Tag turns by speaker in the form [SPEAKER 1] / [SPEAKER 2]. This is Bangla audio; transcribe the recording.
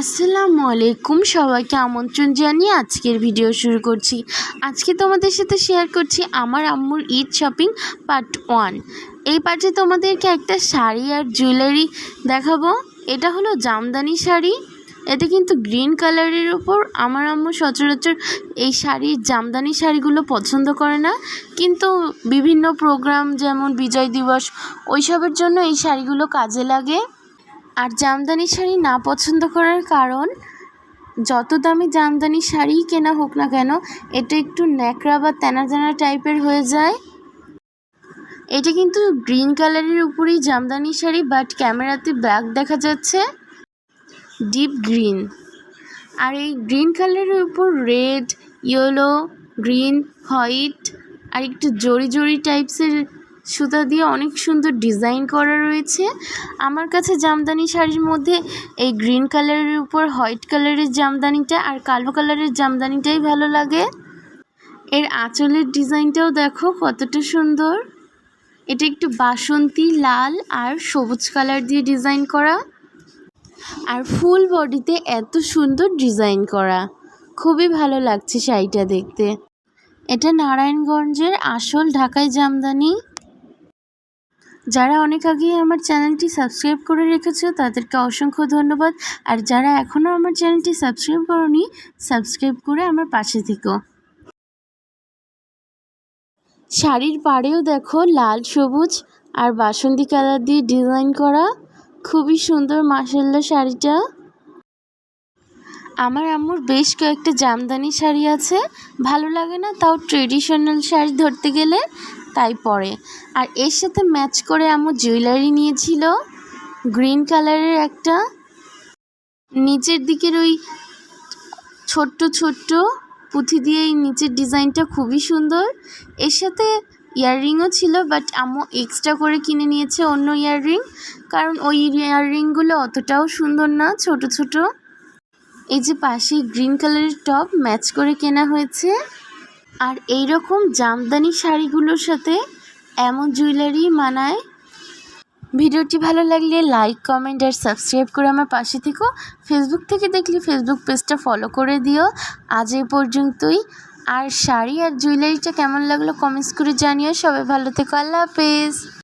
[SPEAKER 1] আসসালামু আলাইকুম সবাইকে আমন্ত্রণ জানিয়ে আজকের ভিডিও শুরু করছি। আজকে তোমাদের সাথে শেয়ার করছি আমার আম্মুর ঈদ শপিং পার্ট ওয়ান এই পার্টে তোমাদেরকে একটা শাড়ি আর জুয়েলারি দেখাবো। এটা হলো জামদানি শাড়ি। এতে কিন্তু গ্রিন কালারের ওপর আমার আম্মু সচরাচর এই শাড়ির জামদানি শাড়িগুলো পছন্দ করে না। কিন্তু বিভিন্ন প্রোগ্রাম যেমন বিজয় দিবস, ওইসবের জন্য এই শাড়িগুলো কাজে লাগে। আর জামদানি শাড়ি না পছন্দ করার কারণ, যত দামি জামদানি শাড়িই কেনা হোক না কেন, এটা একটু ন্যাকড়া বা তেনা তেনা টাইপের হয়ে যায়। এটা কিন্তু গ্রিন কালারের উপরেই জামদানি শাড়ি, বাট ক্যামেরাতে ব্ল্যাক দেখা যাচ্ছে। Deep green. আর এই গ্রিন কালারের উপর রেড, ইয়েলো, গ্রিন, হোয়াইট, আর একটু জরি জরি টাইপসের সুতা দিয়ে অনেক সুন্দর ডিজাইন করা রয়েছে। আমার কাছে জামদানি শাড়ির মধ্যে এই গ্রিন কালারের উপর হোয়াইট কালারের জামদানিটা আর কালো কালারের জামদানিটাই ভালো লাগে। এর আঁচলের ডিজাইনটাও দেখো কতটা সুন্দর। এটা একটু বাসন্তী, লাল আর সবুজ কালার দিয়ে ডিজাইন করা। আর ফুল বডিতে এত সুন্দর ডিজাইন করা। খুবই ভালো লাগছে শাড়িটা দেখতে। এটা নারায়ণগঞ্জের আসল ঢাকায় জামদানি। যারা অনেক আগে আমার চ্যানেলটি সাবস্ক্রাইব করে রেখেছে, তাদেরকে অসংখ্য ধন্যবাদ। আর যারা এখনও আমার চ্যানেলটি সাবস্ক্রাইব করনি, সাবস্ক্রাইব করে আমার পাশে থেকো। শাড়ির পাড়েও দেখো লাল, সবুজ আর বাসন্তী কালার দিয়ে ডিজাইন করা। খুবই সুন্দর মাসাল্লা শাড়িটা। আমার আম্মুর বেশ কয়েকটা জামদানি শাড়ি আছে। ভালো লাগে না তাও ট্রেডিশনাল শাড়ি ধরতে গেলে। তাই পরে। আর এর সাথে ম্যাচ করে আম্মু জুয়েলারি নিয়েছিল গ্রিন কালারের একটা। নিচের দিকের ওই ছোট্ট ছোট্ট পুঁথি দিয়ে এই নিচের ডিজাইনটা খুবই সুন্দর। এর সাথে ইয়াররিংও ছিল, বাট আম্মু এক্সট্রা করে কিনে নিয়েছে অন্য ইয়াররিং, কারণ ওই ইয়াররিংগুলো অতটাও সুন্দর না, ছোট ছোট। এই যে পাশে গ্রিন কালারের টপ ম্যাচ করে কেনা হয়েছে। আর এই রকম জামদানি শাড়িগুলোর সাথে এমন জুয়েলারি মানায়। ভিডিওটি ভালো লাগলে লাইক কমেন্ট আর সাবস্ক্রাইব করে আমার পাশে থেকো। ফেসবুক থেকে দেখলে ফেসবুক পেজটা ফলো করে দিও। আজ এই পর্যন্তই। আর শাড়ি আর জুয়েলারিটা কেমন লাগল কমেন্টস করে জানিও। সবাই ভালো থেকো। আল্লাহ হাফেজ।